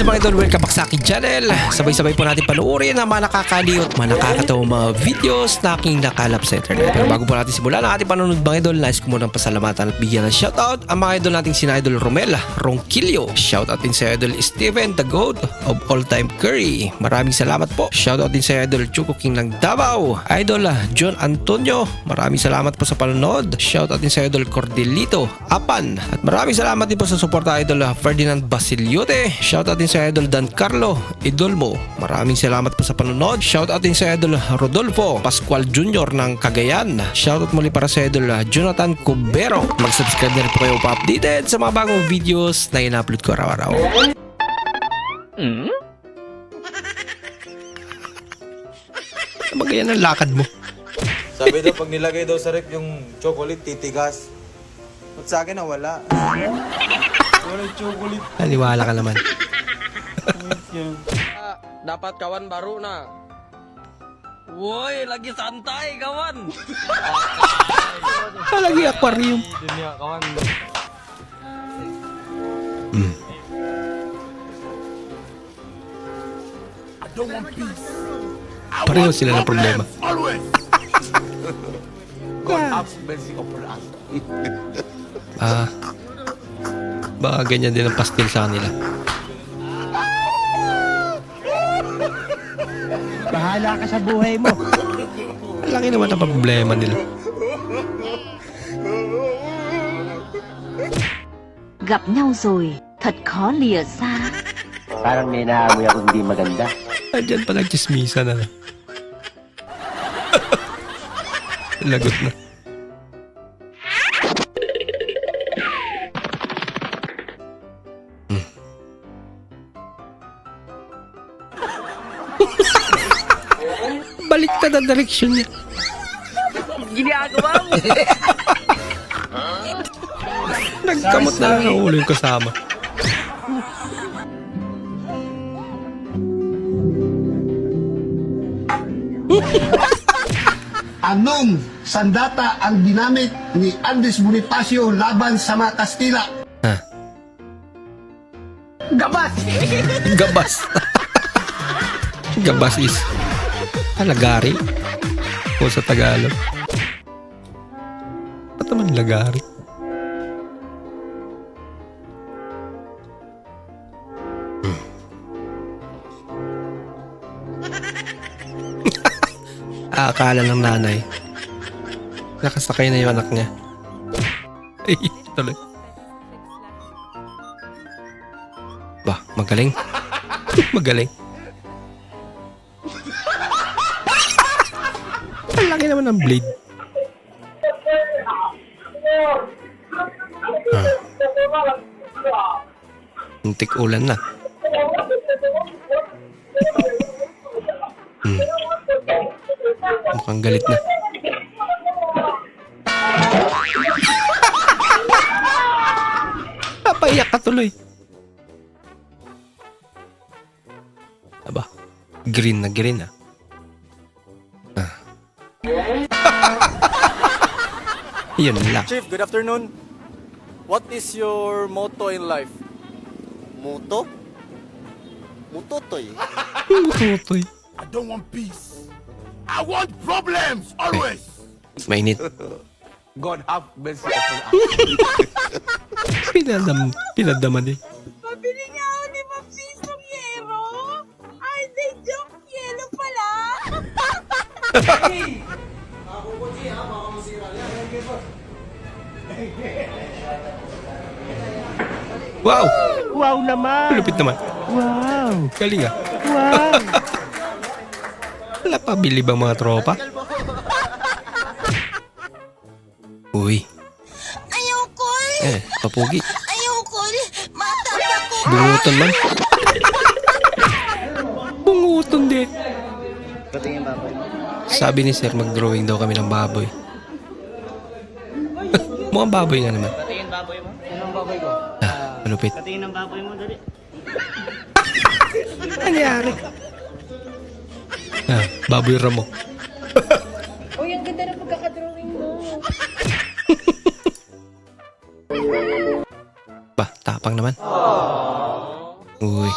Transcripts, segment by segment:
What's mga idol? Welcome back sa aking channel. Sabay-sabay po natin panuorin ang mga nakakaliw at mga nakakatawang mga videos na aking nakalap sa internet. Pero bago po natin simulan ang ating panonood mga idol, nais ko munang pasalamatan at bigyan ng shoutout ang mga idol nating sina Idol Romel, Ronquillo. Shoutout din sa Idol Steven, the GOAT of all time Curry. Maraming salamat po. Shoutout din sa Idol Chuko King ng Davao. Idol ah, John Antonio, maraming salamat po sa panonood. Shoutout din sa Idol Cordelito, Apan. At maraming salamat din po sa suporta Idol ah, Ferdinand Basiliote. Shoutout din sa Idol Dan Carlo Idolmo. Maraming salamat po sa panonood. Shoutout din sa Idol Rodolfo Pascual Jr. ng Cagayan. Shoutout muli para sa Idol Jonathan Cubero. Mag-subscribe na rin po kayo pa-updated sa mga bagong videos na ina-upload ko araw-araw. Ba ganyan ang lakad mo? Sabi daw, pag nilagay daw sa rep yung chocolate, titigas. Ba't sa akin na wala? wala yung chocolate. Naniwala ka naman. Ah, dapat kawan baru na. Woi, lagi santai kawan. Lagi aquarium. Dunia kawan. Pareho sila ng problema. Ah. Baka ganyan din ang pastil sa kanila. Bahala ka sa buhay mo. Laki naman ang problema nila. Gặp nhau rồi, thật khó lìa xa. Parang may naamoy ako hindi maganda. Andyan pa nagchismisa na. Lagot na. Baliktad ang direksyon niya. Ginagawa mo. Nagkamot na lang ang ulo yung kasama. Anong sandata ang ginamit ni Andres Bonifacio laban sa mga Kastila? Ha? Gabas! Gabas. Gabas is halagari. O sa Tagalog. Ba't naman lagari? Hmm. Akala ng nanay. Nakasakay na yung anak niya. Ay, tuloy. Ba, magaling. magaling. Ang laki naman ng blade. Ah. Muntik ulan na. hmm. Mukhang galit na. Napaiyak ka tuloy. Aba, green na green ah. Ah. Yun lang. Chief, good afternoon. What is your motto in life? Muto? Mutotoy. Mututoy. I don't want peace. I want problems always! Mainit. God have mercy upon us. Pinadam, pinadaman eh. Pabili niya ako ni Mapsis ng yero. Ay, hindi, joke. Yelo pala. Wow! Wow naman! Lupit naman. Wow! Galing ah. Wow! Wala pa bili bang mga tropa? Uy. Ayoko Eh, papugi. Ayoko Matapa ko. Bunguton man. Bunguton din. Sabi ni Sir, mag-drawing daw kami ng baboy. Mukhang baboy nga naman. Patingin baboy mo? Anong baboy ko? Ah, malupit. Patingin ng baboy mo, dali. Nangyari. Ah, baboy ramo. Uy, ang ganda ng pagkakadrawing mo. Ba, tapang naman. Uy.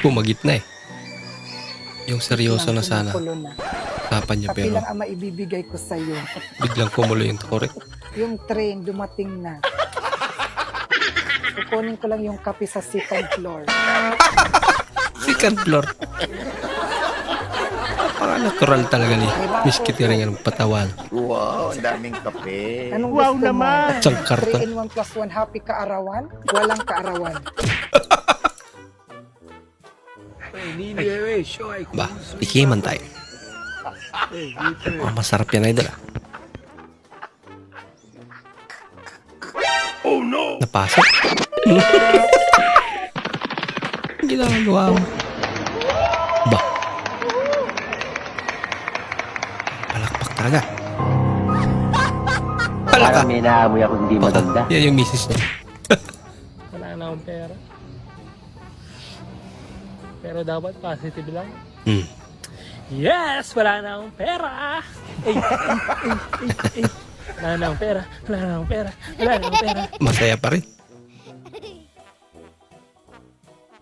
Pumagit na eh. Yung seryoso na sana. Na. Usapan niya pero lang ang maibibigay ko sa iyo. biglang kumulo yung takore. Yung train dumating na. Kukunin ko lang yung kape sa second floor. Second floor. Napaka-natural talaga ni Miss Kitty rin ang patawan. Wow, ang daming kape. Anong Wow gusto naman! mo? Isang karton. 3 in 1 plus 1 happy kaarawan? Walang kaarawan. Ba, pikiman tayo. Oh, masarap yan, idol. ah. Oh no! Napasok. Ang ginagawa mo. Ba? Palakpak talaga. Palaka. Parang may naamoy ako hindi maganda. Yan yung misis niya. Wala na akong pera. Pero dapat positive lang. Hmm. Yes! Wala na akong pera! Ay, ay, ay, ay, ay. Wala na akong pera. Wala na akong pera. Wala na akong pera. Masaya pa rin.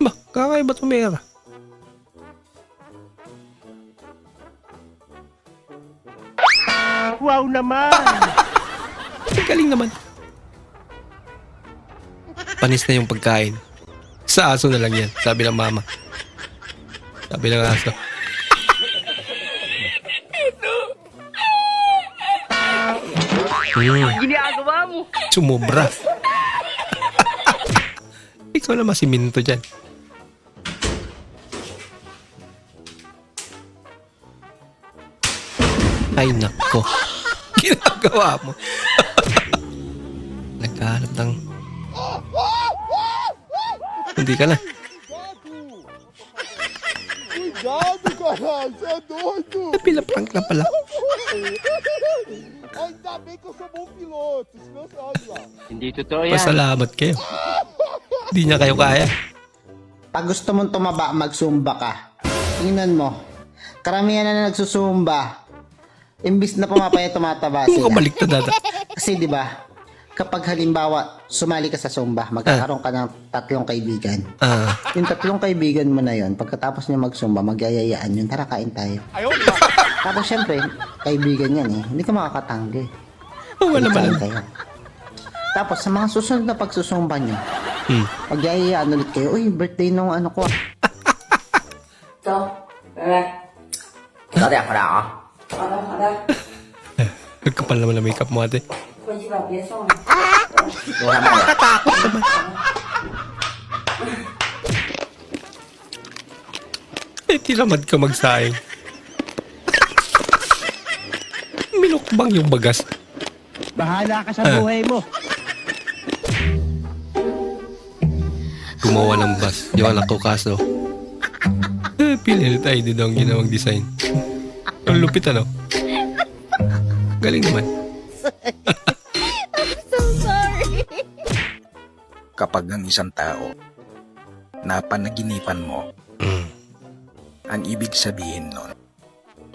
Ba, kakaiba tumira. Wow naman! Ang galing naman. Panis na yung pagkain. Sa aso na lang yan, sabi ng mama. Sabi ng aso. Mm. Ginagawa mo. Sumobra. Ikaw na masiminto dyan. Ay, nako. Ginagawa mo. Nagkahanap ng... Hindi ka na. Cuidado, caralho, você é doido! Pinaprank na pala. Ainda bem que eu sou bom piloto, senão você olha lá. Hindi totoo yan. Pasalamat kayo. Hindi niya kayo kaya. Pag gusto mong tumaba, magsumba ka. Tingnan mo. Karamihan na nagsusumba. Imbis na pumapaya, tumataba Kung sila. kabaliktad dada. Kasi di ba, kapag halimbawa, sumali ka sa Zumba, magkakaroon ka ng tatlong kaibigan. Ah, Yung tatlong kaibigan mo na yon, pagkatapos niya magsumba, magyayayaan yun, tara kain tayo. Tapos syempre, kaibigan yan eh, hindi ka makakatanggi. wala Kain naman. kayo. Tapos sa mga susunod na pagsusumba nyo, Hmm. magyayayaan ulit kayo, uy, birthday nung ano ko. Nagkapal naman ang makeup mo ate. Eh, tinamad ka magsaing. Minukbang yung bagas. Bahala ka sa buhay mo. Gumawa ng bus. Yung anak ko kaso. Eh, pinilit ID daw ang ginawang design. Ang lupit ano? Galing naman. kapag ang isang tao napanaginipan mo, Mm. ang ibig sabihin nun,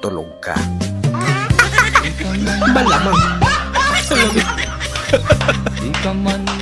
tulog ka. Malamang. Malamang.